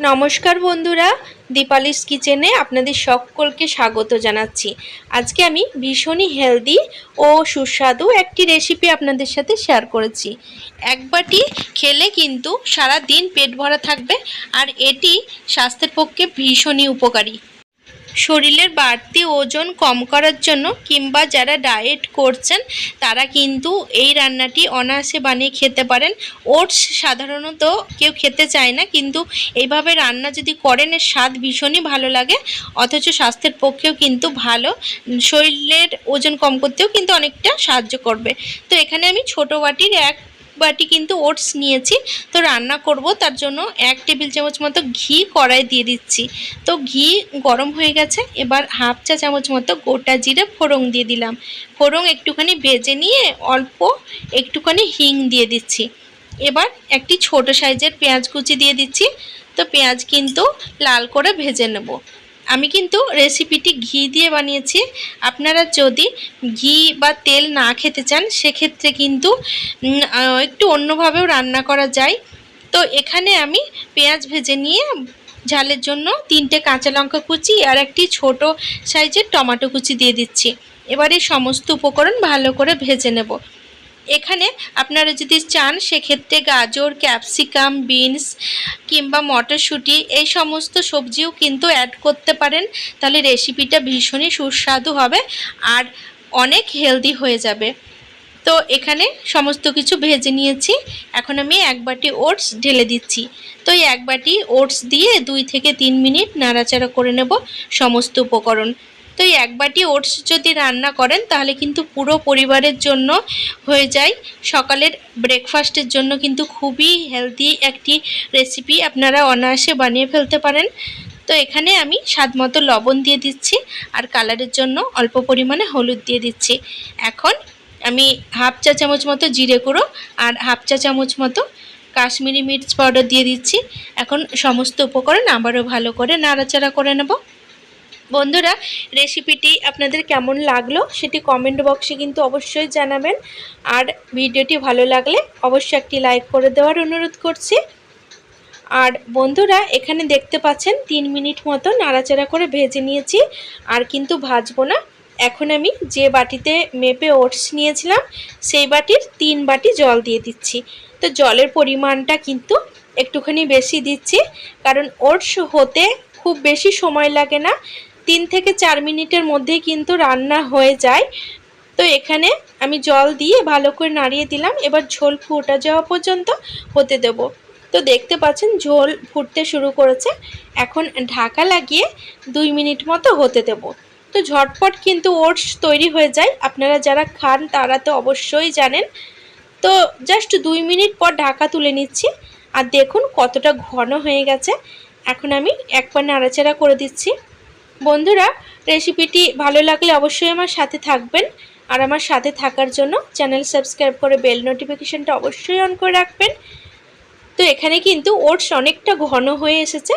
নমস্কার বন্ধুরা, দীপালিস কিচেনে আপনাদের সকলকে স্বাগত জানাচ্ছি। আজকে আমি ভীষণই হেলদি ও সুস্বাদু একটি রেসিপি আপনাদের সাথে শেয়ার করেছি। এক বাটি খেলে কিন্তু সারা দিন পেট ভরা থাকবে আর এটি স্বাস্থ্যের পক্ষে ভীষণই উপকারী। শরীরের বাড়তি ওজন কম করার জন্য কিংবা যারা ডায়েট করছেন, তারা কিন্তু এই রান্নাটি অনায়াসে বানিয়ে খেতে পারেন। ওটস সাধারণত কেউ খেতে চায় না, কিন্তু এইভাবে রান্না যদি করেন, এর স্বাদ ভীষণই ভালো লাগে। অথচ স্বাস্থ্যের পক্ষেও কিন্তু ভালো। শরীরের ওজন কম করতেও কিন্তু অনেকটা সাহায্য করবে। তো এখানে আমি ছোটো বাটির এক বাটি কিন্তু ওটস নিয়েছি। তো রান্না করব, তার জন্য এক টেবিল চামচ মতো ঘি কড়াই দিয়ে দিচ্ছি। তো ঘি গরম হয়ে গেছে, এবার হাফ চা চামচ মতো গোটা জিরে ফোড়ং দিয়ে দিলাম। ফোড়ং একটুখানি ভেজে নিয়ে অল্প একটুখানি হিং দিয়ে দিচ্ছি। এবার একটি ছোট সাইজের পেঁয়াজ কুচি দিয়ে দিচ্ছি। তো পেঁয়াজ কিন্তু লাল করে ভেজে নেব। আমি কিন্তু রেসিপিটি ঘি দিয়ে বানিয়েছি। আপনারা যদি ঘি বা তেল না খেতে চান, সেক্ষেত্রে কিন্তু একটু অন্যভাবেও রান্না করা যায়। তো এখানে আমি পেঁয়াজ ভেজে নিয়ে ঝালের জন্য তিনটে কাঁচা লঙ্কা কুচি আর একটি ছোট সাইজের টমেটো কুচি দিয়ে দিচ্ছি। এবার এই সমস্ত উপকরণ ভালো করে ভেজে নেব। এখানে আপনারা যদি চান, সেক্ষেত্রে গাজর, ক্যাপসিকাম, বিনস কিংবা মটরশুঁটি, এই সমস্ত সবজিও কিন্তু অ্যাড করতে পারেন। তাহলে রেসিপিটা ভীষণই সুস্বাদু হবে আর অনেক হেলদি হয়ে যাবে। তো এখানে সমস্ত কিছু ভেজে নিয়েছি। এখন আমি এক বাটি ওটস ঢেলে দিচ্ছি। তো এই এক বাটি ওটস দিয়ে দুই থেকে তিন মিনিট নাড়াচাড়া করে নেব সমস্ত উপকরণ। তো এই এক বাটি ওটস যদি রান্না করেন, তাহলে কিন্তু পুরো পরিবারের জন্য হয়ে যায়। সকালের ব্রেকফাস্টের জন্য কিন্তু খুবই হেলদি একটি রেসিপি আপনারা অনায়াসে বানিয়ে ফেলতে পারেন। তো এখানে আমি স্বাদ মতো লবণ দিয়ে দিচ্ছি আর কালারের জন্য অল্প পরিমাণে হলুদ দিয়ে দিচ্ছি। এখন আমি হাফ চা চামচ মতো জিরে গুঁড়ো আর হাফ চা চামচ মতো কাশ্মীরি মির্চ পাউডার দিয়ে দিচ্ছি। এখন সমস্ত উপকরণ আবারও ভালো করে নাড়াচাড়া করে নেব। বন্ধুরা রেসিপিটি আপনাদের কেমন লাগল সেটি কমেন্ট বক্সে কিন্তু অবশ্যই জানাবেন। আর ভিডিওটি ভালো লাগলে অবশ্যই একটি লাইক করে দেওয়ার অনুরোধ করছি। আর বন্ধুরা, এখানে দেখতে পাচ্ছেন তিন মিনিট মতো নাড়াচাড়া করে ভেজে নিয়েছি। আর কিন্তু ভাজবো না। এখন আমি যে বাটিতে মেপে ওটস নিয়েছিলাম, সেই বাটির তিন বাটি জল দিয়ে দিচ্ছি। তো জলের পরিমাণটা কিন্তু একটুখানি বেশি দিচ্ছি, কারণ ওটস হতে খুব বেশি সময় লাগে না। তিন থেকে চার মিনিটের মধ্যেই কিন্তু রান্না হয়ে যায়। তো এখানে আমি জল দিয়ে ভালো করে নাড়িয়ে দিলাম। এবার ঝোল ফুটা যাওয়া পর্যন্ত হতে দেব। তো দেখতে পাচ্ছেন ঝোল ফুটতে শুরু করেছে। এখন ঢাকা লাগিয়ে দুই মিনিট মতো হতে দেব। তো ঝটপট কিন্তু ওটস তৈরি হয়ে যায়। আপনারা যারা খান তারা তো অবশ্যই জানেন। তো জাস্ট দুই মিনিট পর ঢাকা তুলে নিচ্ছি। আর দেখুন কতটা ঘন হয়ে গেছে। এখন আমি একবার নাড়াচাড়া করে দিচ্ছি। বন্ধুরা, রেসিপিটি ভালো লাগলে অবশ্যই আমার সাথে থাকবেন। আর আমার সাথে থাকার জন্য চ্যানেল সাবস্ক্রাইব করে বেল নোটিফিকেশানটা অবশ্যই অন করে রাখবেন। তো এখানে কিন্তু ওটস অনেকটা ঘন হয়ে এসেছে।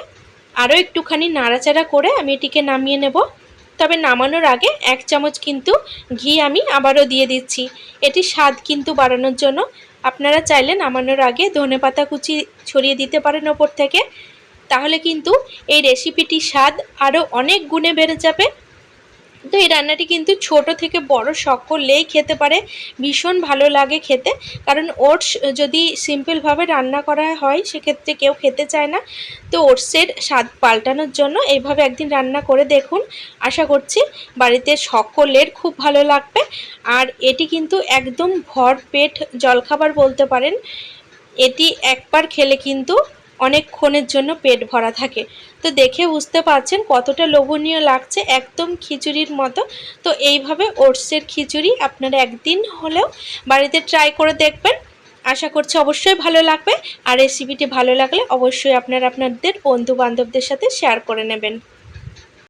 আরও একটুখানি নাড়াচাড়া করে আমি এটিকে নামিয়ে নেব। তবে নামানোর আগে এক চামচ কিন্তু ঘি আমি আবারও দিয়ে দিচ্ছি। এটি স্বাদ কিন্তু বাড়ানোর জন্য। আপনারা চাইলে নামানোর আগে ধনে পাতা কুচি ছড়িয়ে দিতে পারেন ওপর থেকে। তাহলে কিন্তু এই রেসিপিটির স্বাদ আরও অনেক গুণে বেড়ে যাবে। তো এই রান্নাটি কিন্তু ছোট থেকে বড় সকলেই খেতে পারে। ভীষণ ভালো লাগে খেতে। কারণ ওটস যদি সিম্পলভাবে রান্না করা হয়, সেক্ষেত্রে কেউ খেতে চায় না। তো ওটসের স্বাদ পাল্টানোর জন্য এইভাবে একদিন রান্না করে দেখুন। আশা করছি বাড়িতে সকলের খুব ভালো লাগবে। আর এটি কিন্তু একদম ভর পেট জলখাবার বলতে পারেন। এটি একবার খেলে কিন্তু অনেকক্ষণের জন্য পেট ভরা থাকে। তো দেখে বুঝতে পারছেন কতটা লোভনীয় লাগছে একদম খিচুড়ির মতো। তো এইভাবে ওটসের খিচুড়ি আপনারা একদিন হলেও বাড়িতে ট্রাই করে দেখবেন। আশা করছি অবশ্যই ভালো লাগবে। আর রেসিপিটি ভালো লাগলে অবশ্যই আপনারা আপনাদের বন্ধু বান্ধবদের সাথে শেয়ার করে নেবেন।